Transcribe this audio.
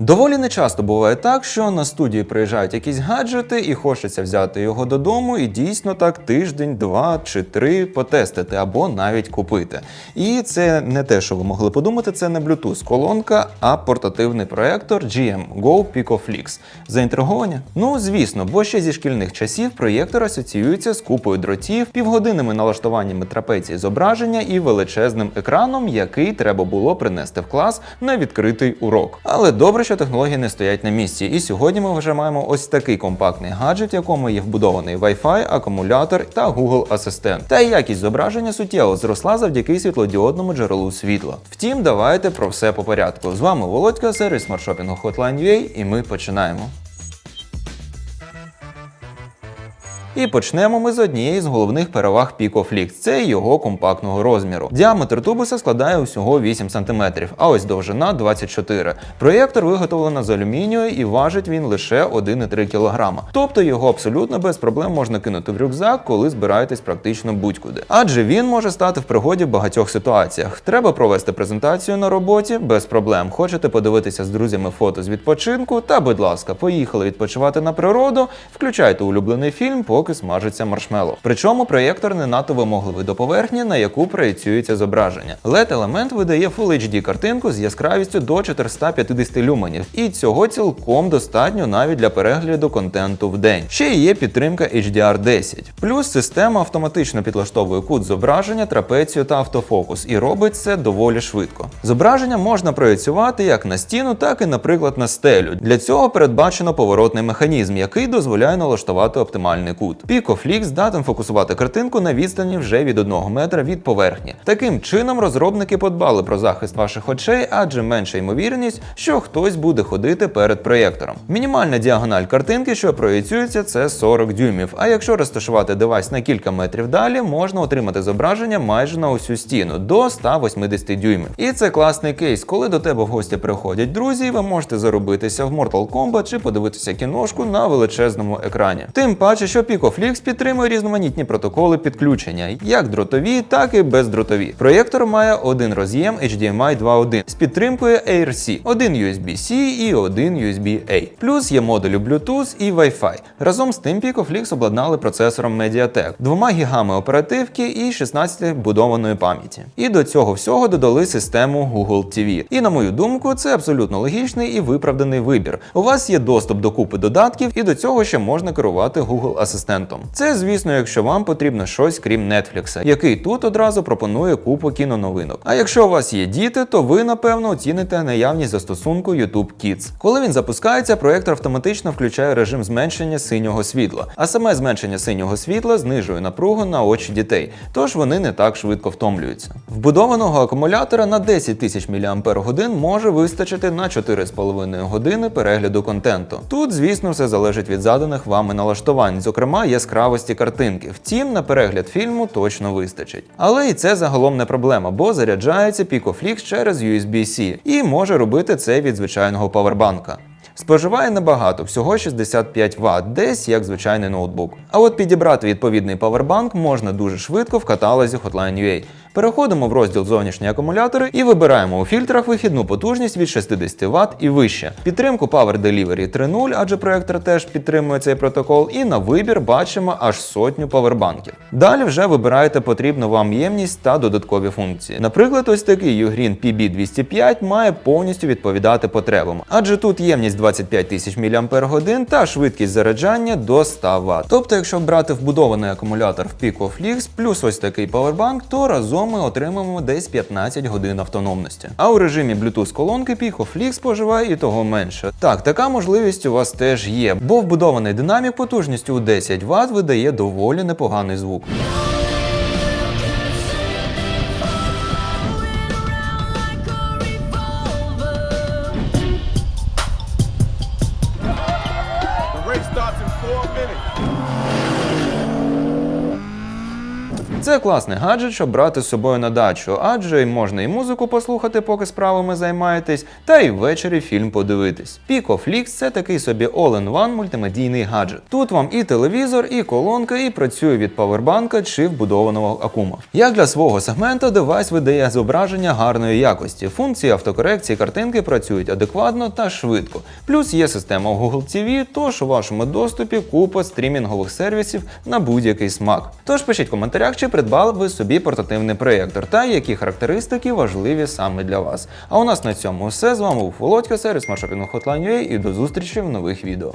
Доволі нечасто буває так, що на студії приїжджають якісь гаджети і хочеться взяти його додому і дійсно так тиждень, два чи три потестити або навіть купити. І це не те, що ви могли подумати, це не Bluetooth колонка, а портативний проектор GM Go PicoFlix. Заінтриговані? Ну звісно, бо ще зі шкільних часів проєктор асоціюється з купою дротів, півгодинними налаштуваннями трапеції зображення і величезним екраном, який треба було принести в клас на відкритий урок. Але добре, що технології не стоять на місці. І сьогодні ми вже маємо ось такий компактний гаджет, в якому є вбудований Wi-Fi, акумулятор та Google Асистент. Та якість зображення суттєво зросла завдяки світлодіодному джерелу світла. Втім, давайте про все по порядку. З вами Володька, сервіс смартшопінгу Hotline.ua, і ми починаємо. І почнемо ми з однієї з головних переваг PicoFlix – це його компактного розміру. Діаметр тубуса складає усього 8 см, а ось довжина 24 Проєктор виготовлено з алюмінію і важить він лише 1,3 кг. Тобто його абсолютно без проблем можна кинути в рюкзак, коли збираєтесь практично будь-куди. Адже він може стати в пригоді в багатьох ситуаціях. Треба провести презентацію на роботі без проблем. Хочете подивитися з друзями фото з відпочинку? Та, будь ласка, поїхали відпочивати на природу, включайте улюблений фільм, поки смажиться маршмело. Причому проєктор не надто вимогливий до поверхні, на яку проєцюється зображення. led елемент видає Full HD картинку з яскравістю до 450 люменів, і цього цілком достатньо навіть для перегляду контенту в день. Ще є підтримка HDR10. Плюс система автоматично підлаштовує кут зображення, трапецію та автофокус, і робить це доволі швидко. Зображення можна проєцювати як на стіну, так і, наприклад, на стелю. Для цього передбачено поворотний механізм, який дозволяє налаштувати оптимальний кут. PicoFlix здатен фокусувати картинку на відстані вже від 1 метра від поверхні. Таким чином розробники подбали про захист ваших очей, адже менша ймовірність, що хтось буде ходити перед проєктором. Мінімальна діагональ картинки, що проєцюється, це 40 дюймів. А якщо розташувати девайс на кілька метрів далі, можна отримати зображення майже на усю стіну до 180 дюймів. І це класний кейс, коли до тебе в гості приходять друзі, і ви можете заробитися в Mortal Kombat чи подивитися кіношку на величезному екрані. Тим паче, що PicoFlix підтримує різноманітні протоколи підключення, як дротові, так і бездротові. Проєктор має один роз'єм HDMI 2.1 з підтримкою ARC, один USB-C і один USB-A. Плюс є модулі Bluetooth і Wi-Fi. Разом з тим PicoFlix обладнали процесором MediaTek, 2 гігами оперативки і 16 вбудованої пам'яті. І до цього всього додали систему Google TV. І на мою думку, це абсолютно логічний і виправданий вибір. У вас є доступ до купи додатків, і до цього ще можна керувати Google асистентом. Це, звісно, якщо вам потрібно щось крім Netflix, який тут одразу пропонує купу кіноновинок. А якщо у вас є діти, то ви напевно оціните наявність застосунку YouTube Kids. Коли він запускається, проєктор автоматично включає режим зменшення синього світла, а саме зменшення синього світла знижує напругу на очі дітей, тож вони не так швидко втомлюються. Вбудованого акумулятора на 10 тисяч мАч може вистачити на 4,5 години перегляду контенту. Тут, звісно, все залежить від заданих вами налаштувань, зокрема яскравості картинки. Втім, на перегляд фільму точно вистачить. Але і це загалом не проблема, бо заряджається PicoFlix через USB-C і може робити це від звичайного павербанка. Споживає небагато, всього 65 Вт, десь як звичайний ноутбук. А от підібрати відповідний павербанк можна дуже швидко в каталозі Hotline.ua. Переходимо в розділ зовнішні акумулятори і вибираємо у фільтрах вихідну потужність від 60 Вт і вище. Підтримку Power Delivery 3.0, адже проектор теж підтримує цей протокол, і на вибір бачимо аж сотню павербанків. Далі вже вибираєте потрібну вам ємність та додаткові функції. Наприклад, ось такий Ugreen PB205 має повністю відповідати потребам, адже тут ємність 25 тисяч мАч та швидкість заряджання до 100 Вт. Тобто, якщо брати вбудований акумулятор в PicoFlix плюс ось такий павербанк, то разом ми отримаємо десь 15 годин автономності. А у режимі Bluetooth колонки PicoFlix споживає і того менше. Так, така можливість у вас теж є, бо вбудований динамік потужністю у 10 Вт видає доволі непоганий звук. Це класний гаджет, щоб брати з собою на дачу, адже можна і музику послухати, поки справами займаєтесь, та й ввечері фільм подивитись. PicoFlix – це такий собі all-in-one мультимедійний гаджет. Тут вам і телевізор, і колонка, і працює від павербанка чи вбудованого акума. Як для свого сегменту, девайс видає зображення гарної якості. Функції автокорекції картинки працюють адекватно та швидко. Плюс є система Google TV, тож у вашому доступі купа стрімінгових сервісів на будь-який смак. Тож пишіть в коментарях, чи придбали ви собі портативний проєктор та які характеристики важливі саме для вас. А у нас на цьому все. З вами був Володька, сервіс маршопінгу Hotline.ua і до зустрічі в нових відео.